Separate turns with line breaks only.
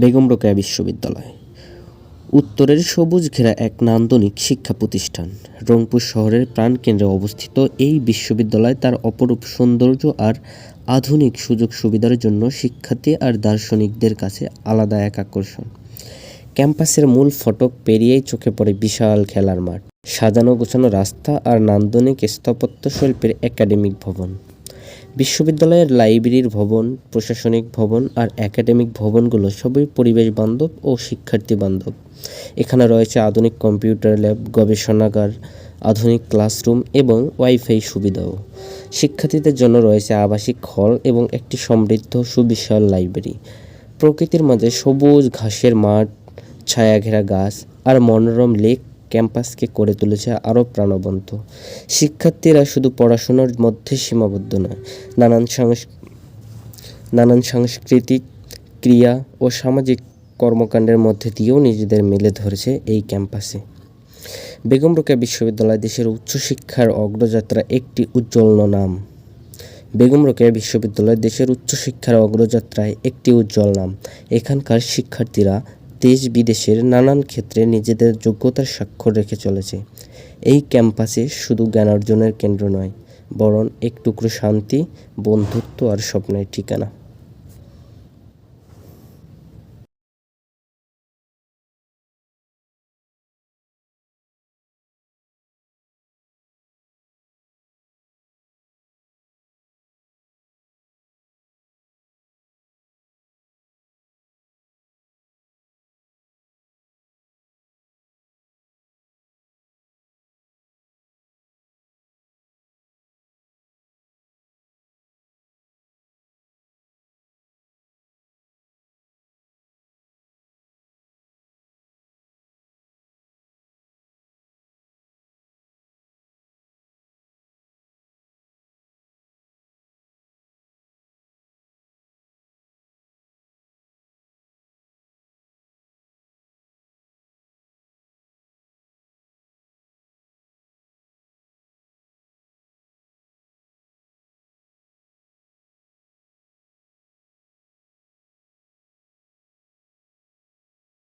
বেগম রোকেয়া বিশ্ববিদ্যালয়। উত্তরের সবুজ ঘেরা এক নান্দনিক শিক্ষা প্রতিষ্ঠান, রংপুর শহরের প্রাণকেন্দ্রে অবস্থিত এই বিশ্ববিদ্যালয় তার অপরূপ সৌন্দর্য আর আধুনিক সুযোগ সুবিধার জন্য শিক্ষার্থী আর দার্শনিকদের কাছে আলাদা এক আকর্ষণ। ক্যাম্পাসের মূল ফটক পেরিয়েই চোখে পড়ে বিশাল খেলার মাঠ, সাজানো গোছানো রাস্তা আর নান্দনিক স্থাপত্য শিল্পের একাডেমিক ভবন। বিশ্ববিদ্যালয়ের লাইব্রেরির ভবন, প্রশাসনিক ভবন আর একাডেমিক ভবনগুলো সবই পরিবেশ বান্ধব ও শিক্ষার্থী বান্ধব। এখানে রয়েছে আধুনিক কম্পিউটার ল্যাব, গবেষণাগার, আধুনিক ক্লাসরুম এবং ওয়াইফাই সুবিধাও। শিক্ষার্থীদের জন্য রয়েছে আবাসিক হল এবং একটি সমৃদ্ধ সুবিশাল লাইব্রেরি। প্রকৃতির মাঝে সবুজ ঘাসের মাঠ, ছায়াঘেরা গাছ আর মনোরম লেক ক্যাম্পাসকে করে তুলেছে আরও প্রাণবন্ত। শিক্ষার্থীরা শুধু পড়াশোনার মধ্যে সীমাবদ্ধ নয়, নানান সাংস নানান সাংস্কৃতিক ক্রিয়া ও সামাজিক কর্মকাণ্ডের মধ্যে দিয়েও নিজেদের মেলে ধরেছে এই ক্যাম্পাসে। বেগম রোকেয়া বিশ্ববিদ্যালয় দেশের উচ্চশিক্ষার অগ্রযাত্রা একটি উজ্জ্বল নাম। বেগম রোকেয়া বিশ্ববিদ্যালয় দেশের উচ্চশিক্ষার অগ্রযাত্রায় একটি উজ্জ্বল নাম। এখানকার শিক্ষার্থীরা দেশ বিদেশের নানান ক্ষেত্রে নিজেদের যোগ্যতার স্বাক্ষর রেখে চলেছে। এই ক্যাম্পাসে শুধু জ্ঞান অর্জনের কেন্দ্র নয়, বরং এক টুকরো শান্তি, বন্ধুত্ব আর স্বপ্নের ঠিকানা।